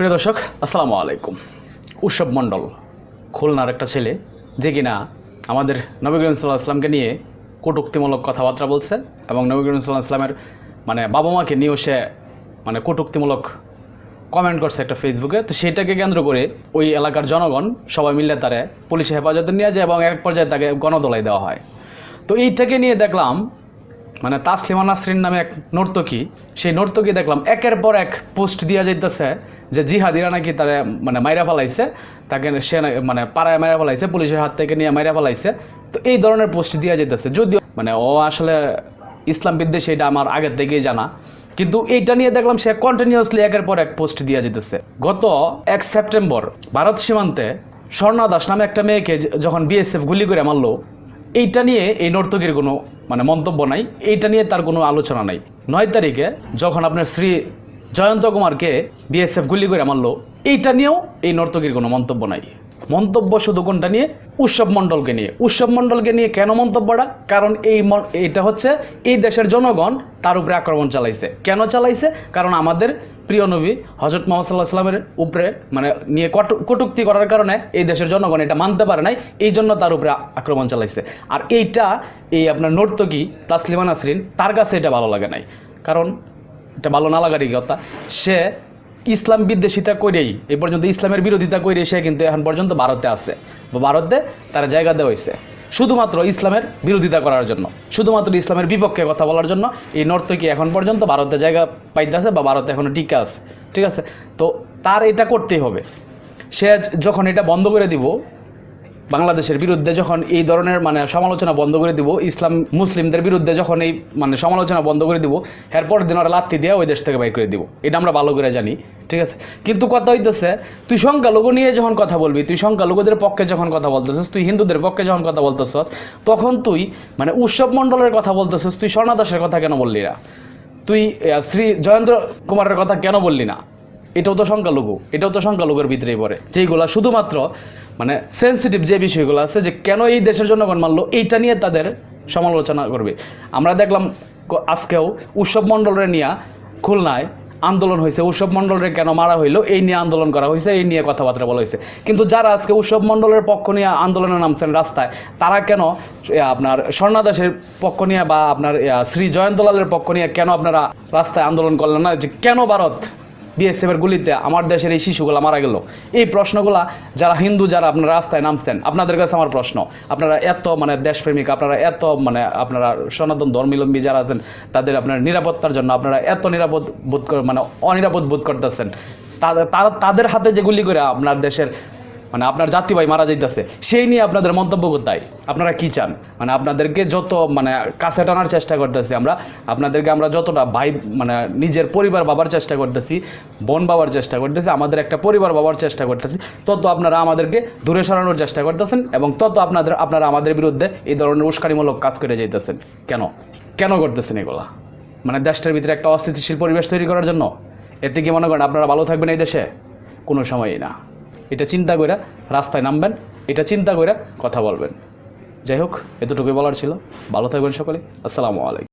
প্রিয় দর্শক, আসসালামু আলাইকুম। উৎসব মণ্ডল, খুলনার একটা ছেলে, যে কিনা আমাদের নবী করিম সাল্লাহ আসলামকে নিয়ে কটুক্তিমূলক কথাবার্তা বলছে এবং নবী করিম সাল্লাহ আসলামের মানে বাবা মাকে নিয়েও সে মানে কটুক্তিমূলক কমেন্ট করছে একটা ফেসবুকে তো সেটাকে কেন্দ্র করে ওই এলাকার জনগণ সবাই মিলে তারা পুলিশে হেফাজতে নিয়ে যায় এবং এক পর্যায়ে তাকে গণদোলাই দেওয়া হয়। তো এইটাকে নিয়ে দেখলাম মানে তাসলিমা নাসরিন নামে এক নর্তকী, সেই নর্তকী দেখলাম একের পর এক পোস্ট দিয়া যাইতেছে যে জিহাদিরা নাকি তারা মানে মাইরা ফেলাইছে, তাকে সে মানে পাড়ায় মাইরা ফেলাইছে, পুলিশের হাত থেকে নিয়ে মাইরা ফেলাইছে। তো এই ধরনের পোস্ট দিয়া যাইতেছে। যদিও মানে ও আসলে ইসলাম বিদ্বেষী, এটা আমার আগের থেকেই জানা। কিন্তু এইটা নিয়ে দেখলাম সে কন্টিনিউয়াসলি একের পর এক পোস্ট দিয়া যেতেছে গত এক সেপ্টেম্বর, ভারত সীমান্তে স্বর্ণা দাস নামে একটা মেয়েকে যখন বিএসএফ গুলি করে মারলো এইটা নিয়ে এই নর্তকীর কোনো মানে মন্তব্য নাই, এইটা নিয়ে তার কোনো আলোচনা নাই। নয় তারিখে যখন আপনার শ্রী জয়ন্ত কুমারকে বিএসএফ গুলি করে মারলো, এইটা নিয়েও এই নর্তকীর কোনো মন্তব্য নাই। মন্তব্য শুধু কোনটা নিয়ে? উৎসব মণ্ডলকে নিয়ে। উৎসব মণ্ডলকে নিয়ে কেন মন্তব্যটা? কারণ এই এইটা হচ্ছে, এই দেশের জনগণ তার উপরে আক্রমণ চালাইছে। কেন চালাইছে? কারণ আমাদের প্রিয় নবী হজরত মোহাম্মদ উপরে মানে নিয়ে কটু- কটূক্তি করার কারণে এই দেশের জনগণ এটা মানতে পারে নাই, এই জন্য তার উপরে আক্রমণ চালাইছে। আর এইটা, এই আপনার নর্তকী তাসলিমা নাসরিন, তার কাছে এটা ভালো লাগে নাই। কারণ এটা ভালো না লাগারই কথা। সে ইসলাম বিদ্বেষিতা করেই, এ পর্যন্ত ইসলামের বিরোধিতা করে সে কিন্তু এখন পর্যন্ত ভারতে আছে। বা ভারতে তার জায়গা দেওয়া হয়েছে শুধুমাত্র ইসলামের বিরোধিতা করার জন্য, শুধুমাত্র ইসলামের বিপক্ষে কথা বলার জন্য এই নর্তকি এখন পর্যন্ত ভারতে জায়গা পাইতে আছে বা ভারতে এখনও টিকা আছে। ঠিক আছে? তো তার এটা করতেই হবে। সে যখন এটা বন্ধ করে দিব বাংলাদেশের বিরুদ্ধে যখন এই ধরনের মানে সমালোচনা বন্ধ করে দিব, ইসলাম মুসলিমদের বিরুদ্ধে যখন এই মানে সমালোচনা বন্ধ করে দিব এরপর দিন ওরা লাত্তি দিয়ে ওই দেশ থেকে বাইর করে দিব। এটা আমরা ভালো করে জানি, ঠিক আছে? কিন্তু কথা হইতেছে, তুই সংখ্যালঘু নিয়ে যখন কথা বলবি, তুই সংখ্যালঘুদের পক্ষে যখন কথা বলতেছিস, তুই হিন্দুদের পক্ষে যখন কথা বলতেছিস, তখন তুই মানে উৎসব মণ্ডলের কথা বলতেছিস, তুই স্বর্ণাদাসের কথা কেন বললি না? তুই শ্রী জয়েন্দ্র কুমারের কথা কেন বললি না? এটাও তো সংখ্যালঘু, এটাও তো সংখ্যালঘুর ভিতরেই পড়ে। যেইগুলা শুধুমাত্র মানে সেন্সিটিভ যে বিষয়গুলো আছে যে কেন এই দেশের জনগণ মানলো, এইটা নিয়ে তাদের সমালোচনা করবে। আমরা দেখলাম আজকেও উৎসব মণ্ডলের নিয়ে খুলনায় আন্দোলন হয়েছে। উৎসব মণ্ডলের কেন মারা হইল, এই নিয়ে আন্দোলন করা হয়েছে, এই নিয়ে কথাবার্তা বলা হয়েছে। কিন্তু যারা আজকে উৎসব মণ্ডলের পক্ষ নিয়ে আন্দোলনে নামছেন রাস্তায়, তারা কেন আপনার স্বর্ণাদাসের পক্ষ নিয়ে বা আপনার শ্রী জয়ন্তলালের পক্ষ নিয়ে কেন আপনারা রাস্তায় আন্দোলন করলেন না? যে কেন ভারত বিএসএফের গুলিতে আমার দেশের এই শিশুগুলো মারা গেল। এই প্রশ্নগুলা যারা হিন্দু, যারা আপনারা রাস্তায় নামছেন, আপনাদের কাছে আমার প্রশ্ন। আপনারা এত মানে দেশপ্রেমিক, আপনারা এত মানে আপনারা সনাতন ধর্মীলম্বী যারা আছেন, তাদের আপনার নিরাপত্তার জন্য আপনারা এত নিরাপদ বোধ মানে অনিরাপদ বোধ করতেছেন। তাদের তাদের হাতে যে গুলি করে আপনার দেশের মানে আপনার ভাই মারা যাইতেছে, সেই নিয়ে আপনাদের মন্তব্য কোথায়? আপনারা কি চান? মানে আপনাদেরকে যত মানে কাছে টানার চেষ্টা করতেছি আমরা, আপনাদেরকে আমরা যতটা ভাই মানে নিজের পরিবার বাবার চেষ্টা করতেছি, বোন বাবার চেষ্টা করতেছি, আমাদের একটা পরিবার বাবার চেষ্টা করতেছি, তত আপনারা আমাদেরকে দূরে সরানোর চেষ্টা করতেছেন এবং তত আপনাদের, আপনারা আমাদের বিরুদ্ধে এই ধরনের উস্কানিমূলক কাজ করে যাইতেছেন। কেন? কেন করতেছেন এগুলা? মানে দেশটার ভিতরে একটা অস্থিতিশীল পরিবেশ তৈরি করার জন্য? এতে কি মনে করেন আপনারা ভালো থাকবেন এই দেশে? কোনো সময়ই না। এটা চিন্তা করে রাস্তায় নামবেন, এটা চিন্তা করে কথা বলবেন। যাই হোক, এতটুকুই বলার ছিল। ভালো থাকবেন সকলে। আসসালামু আলাইকুম।